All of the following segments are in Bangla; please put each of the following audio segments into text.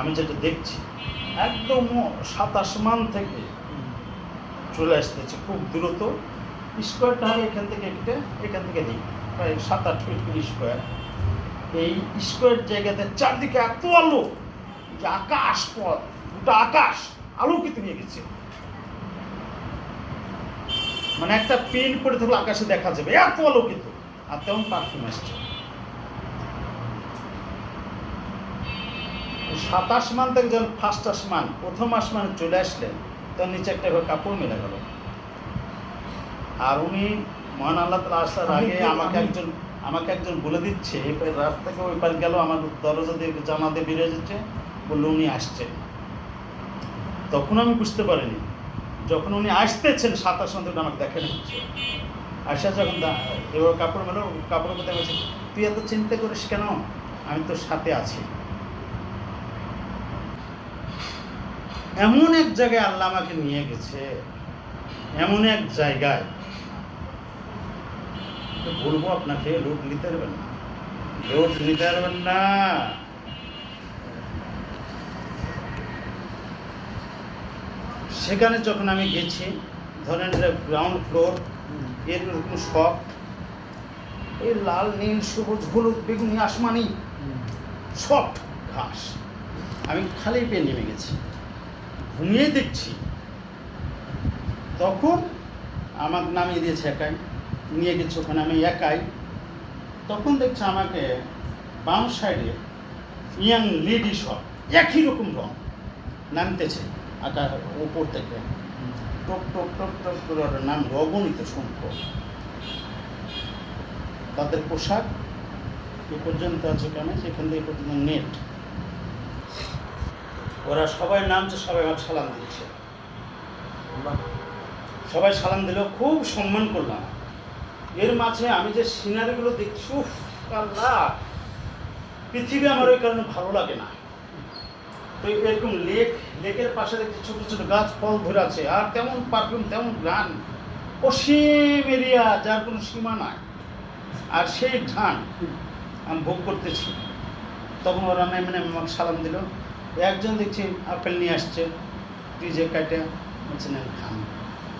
আমি যেটা দেখছি, একদম সাত আসমান থেকে চলে আসতেছে, খুব দ্রুত। স্কোয়ারটা হবে এখান থেকে কেটে এখান থেকে দিই, প্রায় সাত আট ফিট করে স্কোয়ার এই স্কোয়ার জায়গাতে চারদিকে এত আলো যে আকাশ পথ গোটা আকাশ আলো আলোকিত হয়ে গেছে। মানে একটা পেন পড়ে থাকলে আকাশে দেখা যাবে, এত আলোকিত। আর তেমন পারফিউম আসছে। সাত আসমান থেকে যখন ফার্স্ট আসমান প্রথম আসমানে চলে আসলেন তখন নিচে একটা কাপড় মেলে গেল। আর উনি মহান আল্লাহ তালা আসার আগে আমাকে একজন আমাকে একজন বলে দিচ্ছে এবার রাস্তা থেকে ওই পার গেল আমার দরজা দিয়ে জানা দিয়ে বেরিয়ে যাচ্ছে। বলল উনি আসছে। তখন আমি বুঝতে পারিনি। যখন উনি আসতেছেন সাতাশ থেকে আমাকে দেখেন। হচ্ছে আসা যখন এবার কাপড় মেলো কাপড়ের মধ্যে তুই এত চিন্তা করিস কেন? আমি তোর সাথে আছি। এমন এক জায়গায় আল্লাহ আমাকে নিয়ে গেছে এমন এক জায়গায়। বলব আপনাকে লোড নিতে পারবেন না। লোড নিতে পারবেন না। সেখানে যখন আমি গেছি ধরেন গ্রাউন্ড ফ্লোর এরকম শখ। এই লাল নীল সবুজ হলুদ বেগুনি আসমানি সফট ঘাস। আমি খালি পেয়ে নেমে গেছি। ঘুমিয়ে দেখছি। তখন আমাকে নামিয়ে দিয়েছে একাই। নিয়ে গেছে ওখানে, আমি একাই। তখন দেখছি আমাকে বাম সাইডে ইয়াং লেডি সব একই রকম রং নামতেছে আকার উপর থেকে। টপ টপ টপ টপ করে ওর নাম অগণিত সংখ্যক তাদের পোশাক এ পর্যন্ত আছে কেন? সেখান থেকে পর্যন্ত নেট। ওরা সবাই নামছে সবাই আমার সালাম দিচ্ছে সবাই সালাম দিল খুব সম্মান করলাম। এর মাঝে আমি যে সিনারিগুলো দেখছি আল্লাহ! পৃথিবী আমার ওই কারণে ভালো লাগে না। তো এরকম লেক লেকের পাশে দেখছি ছোট ছোট গাছ ফল ধরে আছে আর তেমন পারফিউম তেমন গান অসীম এরিয়া যার কোনো সীমা নাই। আর সেই ধান আমি ভোগ করতেছি। তখন ওরা নেমে নেমে আমাকে সালাম দিল। একজন দেখছি আপেল নিয়ে আসছে যে কাটে, বলছে, না খাম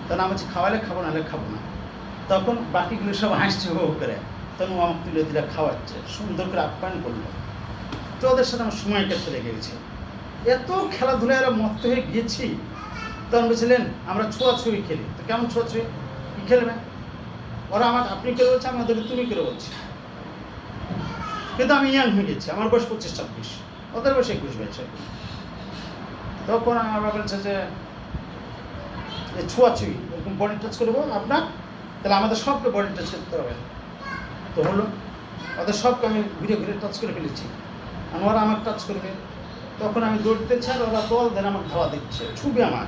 তখন আমি খাওয়ালে খাব না হলে খাব না। তখন বাকিগুলো সব হাসছে, হো করে। তখন ও আমাকে তুলে দিলে, খাওয়াচ্ছে, সুন্দর করে আপ্যায়ন করল। তো ওদের সাথে আমার সময় লেগে গেছে। এত খেলাধুলায় এরা মত্ত হয়ে গিয়েছি তখন বলছিলেন, আমরা ছোঁয়াছুঁই খেলি। তো কেমন ছোঁয়াছুঁই? কী খেলবে? ওরা আমার আপনি করে বলছে আমি ওদেরকে তুমি করে বলছি? কিন্তু আমি ইয়াং হয়ে গেছি, আমার বয়স পঁচিশ, ছাব্বিশ। ওদের বয়স একুশ বয়সে তখন আমার বাবা বলছে যে ছোঁয়াছুঁই এরকম বডি টাচ করব আপনার তাহলে আমাদের সবকে বডি টাচ করতে হবে। তো হলো ওদের সবকে আমি ঘুরে ঘুরে টাচ করে ফেলেছি। আর ওরা আমাকে টাচ করবে। তখন আমি দৌড়তে আর ওরা বল, দেন আমার ধাওয়া দিচ্ছে, ছুবে আমার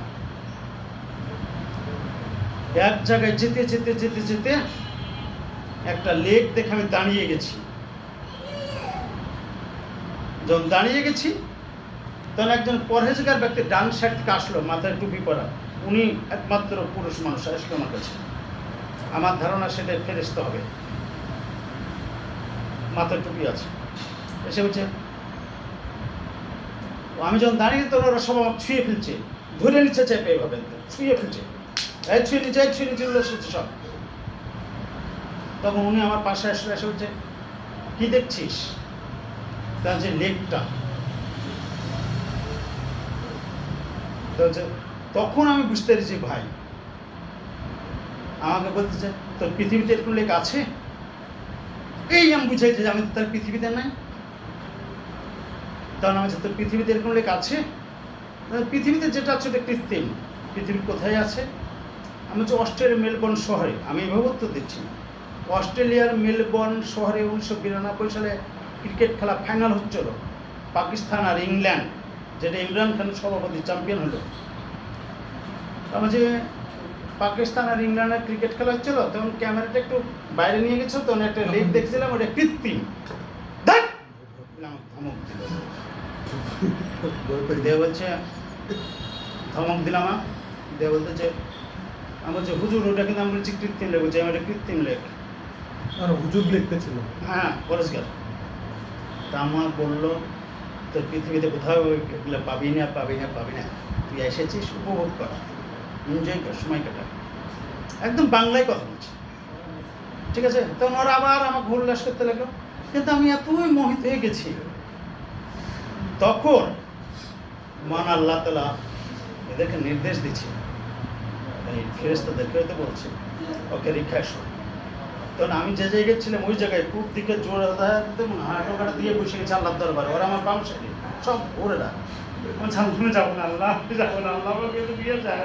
এক জায়গায় যেতে যেতে যেতে যেতে একটা লেক দেখে আমি দাঁড়িয়ে গেছি। যখন দাঁড়িয়ে গেছি, তখন একজন পরহেজগার ব্যক্তি ডান সাইড থেকে আসলো, মাথায় টুপি পরা। উনি একমাত্র পুরুষ মানুষ, আসলো আমার কাছে। আমার ধারণা সেটা ফেরেস্তে হবে। মাথায় টুপি আছে। এসে ও, আমি যখন দাঁড়িয়ে তখন ওরা সব আমাকে ছুঁয়ে ফেলছে। ধরে নিচ্ছে চেপে এভাবে, ছুঁয়ে ফেলছে। এই ছুঁয়ে নিচ্ছে, এই ছুঁয়ে উল্লাস হচ্ছে সব। তখন উনি আমার পাশে আসলে, এসে বলছে, কি দেখছিস? তার যে যে- তখন আমি বুঝতে পেরেছি, ভাই, আমাকে বলতে চাই তোর পৃথিবীতে এরকম লেক আছে? এই আমি বুঝাইছি যে আমি তো তার পৃথিবীতে নাই। তখন আমি তোর পৃথিবীতে এরকম লেক আছে? পৃথিবীতে যেটা আছে, ওটা কৃত্রিম। পৃথিবী কোথায় আছে? আমি হচ্ছে অস্ট্রেলিয়ার মেলবোর্ন শহরে। আমি এভাবে উত্তর দিচ্ছি অস্ট্রেলিয়ার মেলবোর্ন শহরে উনিশশো বিরানব্বই সালে ক্রিকেট খেলা ফাইনাল হচ্ছিল পাকিস্তান আর ইংল্যান্ড যেটা ইমরান খান সভাপতি চ্যাম্পিয়ন হলো। আমার যে পাকিস্তান আর ইংল্যান্ডের ক্রিকেট খেলা হচ্ছিল তখন ক্যামেরাটা একটু বাইরে নিয়ে গেছো তখন একটা লেক দেখছিলাম ওটা কৃত্রিম। ধমক দিল। দেহ বলছে ধমক দিলাম আমি। দেহ বলতেছে আমি বলছি হুজুর ওটা কিন্তু আমি বলছি কৃত্রিম লেক বলছি আমার কৃত্রিম লেক আর হুজুর লিখতে ছিল হ্যাঁ পরিষ্কার তা আমার বলল তো পৃথিবীতে কোথাও এগুলো পাবি না পাবি না পাবি না। তুই এসেছিস, উপভোগ কর। এনজয় কর, সময় কাটা একদম বাংলায় কথা বলছি। ঠিক আছে? তখন ওরা আবার আমার আমাকে উল্লাস করতে লাগল। কিন্তু আমি এতই মোহিত হয়ে গেছি। তখন মান আল্লাহ তালা এদেরকে নির্দেশ দিচ্ছে। এই ফেরেস্তাদেরকে হয়তো বলছে, ওকে রেখে আসো তখন আমি যে জায়গায় ছিলাম, ওই জায়গায় পূব দিকে জোর একদম হাঁটো কাটা দিয়ে বসে গেছে আল্লাহ দরবারে, ওরা আমার বাম সাইডে সব ওরেরা সামনে যাব না, আল্লাহ যাব না, আল্লাহ আমাকে তো বিয়ে চায়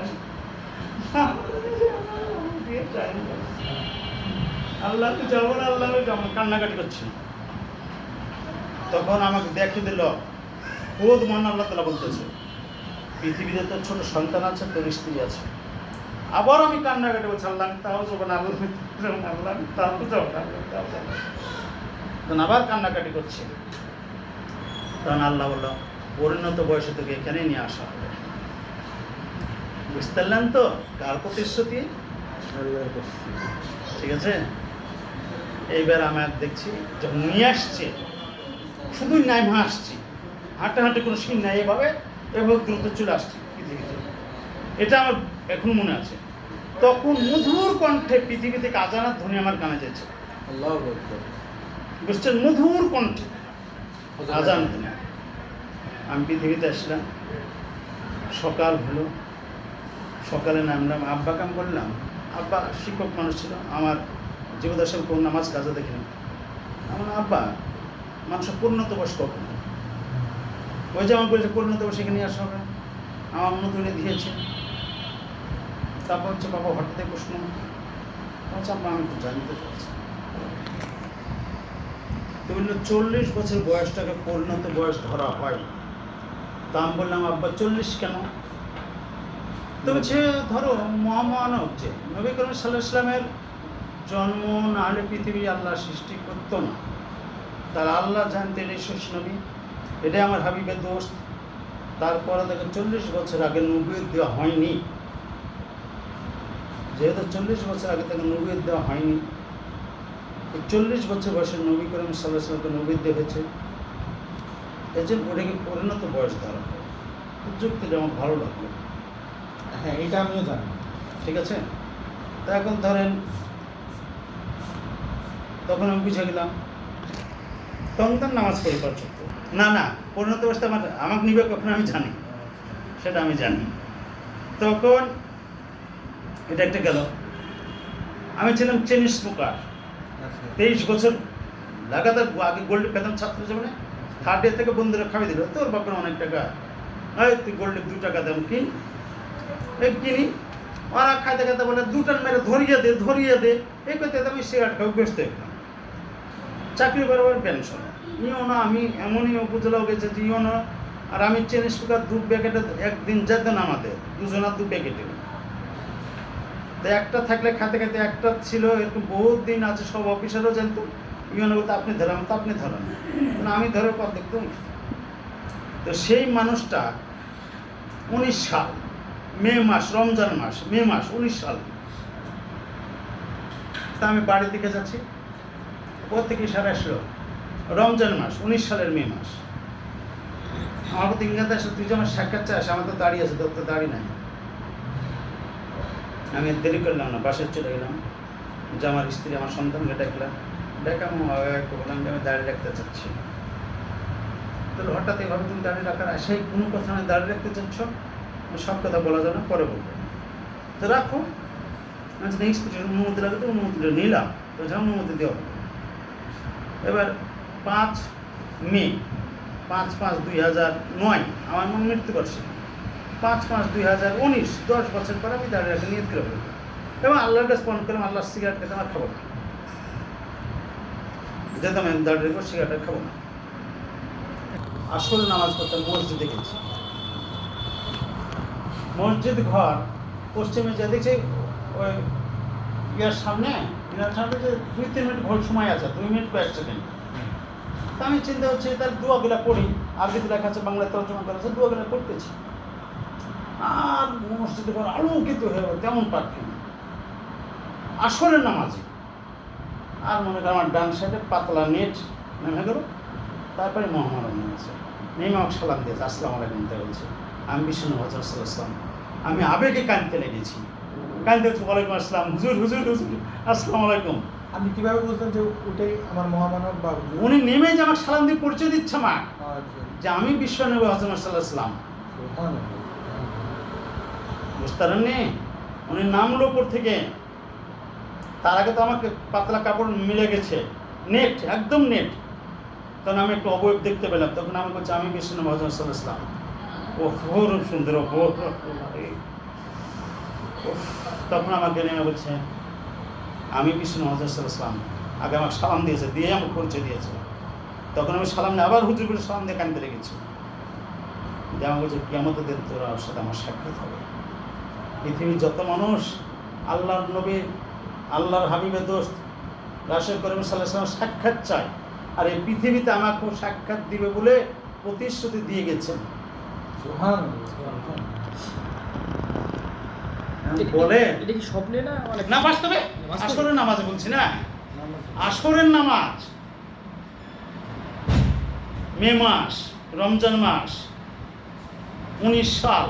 আল্লাহ তো যাব না, আল্লাহ যাব কান্নাকাটি করছি। তখন আমাকে দেখে দিল, খোদ মান আল্লাহ তালা বলতেছে, পৃথিবীতে তোর ছোট সন্তান আছে, তোর স্ত্রী আছে। আবার আমি কান্নাকাটি বলছি আল্লাহ আমি তাও যাব না আল্লাহ আল্লাহ আমি তাও যাব না তাও যাব তখন আবার কান্নাকাটি করছি। তখন আল্লাহ বলল পরিণত বয়সে তোকে এখানেই নিয়ে আসা হবে। বুঝতে পারলেন তো কার প্রতিশ্রুতি? ঠিক আছে? এইবার আমি আর দেখছি যখন নিয়ে আসছে শুধুই নাইমা আসছি। হাঁটে হাঁটে কোনো সিন নাই এভাবে এভাবে দ্রুত চলে আসছি। এটা আমার এখন মনে আছে। তখন মধুর কণ্ঠে পৃথিবী থেকে আজানার ধ্বনি আমার কানে যাচ্ছে। বুঝছেন? মধুর কণ্ঠে আজান। ধ্বনি। আমি পৃথিবীতে আসলাম সকাল হলো সকালে নামলাম আব্বাকে আমি করলাম। আব্বা শিক্ষক মানুষ ছিল আমার জীবদর্শন কোন নামাজ কাজে দেখি না আমার আব্বা মানুষের পূর্ণত বয়স কখন ওই যে আমার বলছে পূর্ণত বয়স এখানে আসা হবে আমার তুলে দিয়েছে। তারপর হচ্ছে বাবা হঠাৎ প্রশ্ন আচ্ছা আব্বা আমি জানতে চাচ্ছি। তো চল্লিশ বছর বয়সটাকে পরিণত বয়স ধরা হয়। তা আমি বললাম, আব্বা, চল্লিশ কেন? তো হচ্ছে ধরো, মহামানব যে। নবী করিম সাল্লাহ ইসলামের জন্ম না হলে পৃথিবী আল্লাহ সৃষ্টি করতো না। তার আল্লাহ জানতেন এই শেষ নবী। এটাই আমার হাবিবের দোষ তারপরে দেখো, চল্লিশ বছর আগে নবীর দেওয়া হয়নি। যেহেতু চল্লিশ বছর আগে তাকে নবীর দেওয়া হয়নি চল্লিশ বছর বয়সের নবী করিম সাল্লাহ সাল্লামকে নবীর দেখেছে এই জন্য ওটাকে পরিণত বয়স ধরা হয় যুক্তিটা আমার ভালো লাগল। হ্যাঁ এটা আমিও জানি। ঠিক আছে? তা এখন ধরেন তখন আমি বুঝে গেলাম তখন তার নামাজ পড়ি পর্যন্ত না না পরিণত অবস্থা আমার আমাকে নিবে কখন আমি জানি। সেটা আমি জানি। তখন এটা একটা গেল। আমি ছিলাম চেন স্মোকার আচ্ছা। তেইশ বছর লাগাতার আগে গোল্ড পেতাম ছাত্র জীবনে থার্ড ইয়ার থেকে বন্ধুরা খাওয়াই দিল। তোর বাপের অনেক টাকা। এই তুই গোল্ডে দু টাকা দাম কিন। এই কিনি। ওরা খাইতে খাইতে বলে দুটান মেরে ধরিয়ে দে ধরিয়ে দে। এই করতে আমি সিগারেট ব্যস্ত একদম চাকরি বরাবর পেনশন ইও না আমি এমনই উপজেলাও গেছে যে ইও না। আর আমি চেন স্পিকার দু প্যাকেটে একদিন যেতেন আমাদের। দুজনার দু প্যাকেটে তো একটা থাকলে খাতে খাতে একটা ছিল, এরকম বহুত দিন আছে সব অফিসারও জানতো। ইউনো বলতে, আপনি ধরাম তো আপনি ধরান। না আমি ধরে পর দেখতাম তো সেই মানুষটা উনিশ সাল, মে মাস, রমজান মাস, মে মাস, উনিশ সাল। তা আমি বাড়ির দিকে যাচ্ছি। ওর থেকে ইশারা আসলো, রমজান মাস, উনিশ সালের মে মাস। আমার প্রতি ইংরেজি আসলে তুই যে আমার সাক্ষাৎ চাস, আমার তো দাঁড়িয়ে আছে, তোর তো দাঁড়িয়ে নাই। আমি দেরি করলাম না, বাসায় চলে গেলাম। যে আমার স্ত্রী, আমার সন্তানকে ডাকলাম ডাকাম বললাম যে আমি দাঁড়িয়ে রাখতে চাচ্ছি। তাহলে হঠাৎ এভাবে তুমি দাঁড়িয়ে রাখার আশায় কোনো কথা আমি দাঁড়িয়ে রাখতে চাচ্ছ? সব কথা বলা যায় না, পরে বলব। তো রাখো। আচ্ছা নেক্সট অনুমতি লাগে তো অনুমতিটা নিলাম। তো যা অনুমতি দেওয়া হবে। এবার পাঁচ মে, পাঁচ পাঁচ দুই হাজার নয়, আমার মন মৃত্যুবার্ষিকী পাঁচ পাঁচ দুই হাজার উনিশ, দশ বছর পরে আমি দাঁড়িয়ে রাখি নিয়ত করে এবং আল্লাহর কাছে করলাম, আল্লাহর সিগারেট খেতে আমার খাব না যেতাম আমি দাঁড়িয়ে রেখে সিগারেট খাব না। আসল নামাজ পড়তাম মসজিদে গেছি। মসজিদ ঘর, পশ্চিমে যে দেখছি, ওই ইয়ার সামনে ইয়ার সামনে যে দুই, তিন মিনিট ঘর সময় আছে, দুই মিনিট কয়েক সেকেন্ড তা আমি চিন্তা হচ্ছে তার দোয়াগুলা পড়ি। আরবিতে লেখা আছে, বাংলায় তর্জমা করা আছে, দোয়াগুলা পড়তেছি। আর মসজিদে ঘর আলোকিত হয়ে গেল তেমন পারফিউম আসলে নামাজি। আর মনে কর আমার ডান সাইডে পাতলা নেট নেমে গেল। তারপরে মহামারণ নেমেছে নেমে আমাকে সালাম দিয়েছে আসসালাম আলাইকুম তাই বলছে। আমি বিষ্ণু হজর সাল্লাম আমি আবেগে কাঁদতে লেগেছি। কাঁদতে হচ্ছে ওয়ালাইকুম আসসালাম হুজুর হুজুর হুজুর আসসালামু আলাইকুম। আপনি কীভাবে বুঝলেন যে ওটাই আমার মহামানব বা উনি নেমে যে আমার সালাম দিয়ে পরিচয় দিচ্ছে মা। আচ্ছা। যে আমি বিশ্ব নবী হজর সাল্লাহ সুবহানাল্লাহ। বুঝতে উনি নামলো উপর থেকে। তার আগে তো আমাকে পাতলা কাপড় মিলে গেছে। নেট, একদম নেট। তখন আমি একটু অবয়ব দেখতে পেলাম। তখন আমি বলছি, আমি বিষ্ণু মহাজন সাল্লাম ও খুব সুন্দর তখন আমাকে নেমে বলছে, আমি বিষ্ণু মহাজন সাল্লাম আগে আমাকে সালাম দিয়েছে, দিয়ে আমাকে পরিচয় দিয়েছে। তখন আমি সালাম নিয়ে আবার হুজুর করে সালাম দিয়ে কানতে লেগেছি যে আমার বলছে কেমতের দিন তোর সাথে আমার সাক্ষাৎ হবে। পৃথিবীর যত মানুষ আল্লাহর নবীর আল্লাহর হাবিবের দোস্ত রাশেদ করিম সাল্লাহ সাক্ষাৎ চায়। আর এই পৃথিবীতে আমাকে সাক্ষাৎ দিবে বলে প্রতিশ্রুতি দিয়ে গেছেন। সুবহানাল্লাহ। বলে এটা স্বপ্নে না মানে না বাস্তবে? আসরের নামাজে বলছি না। আসরের নামাজ। মে মাস রমজান মাস উনিশ সাল।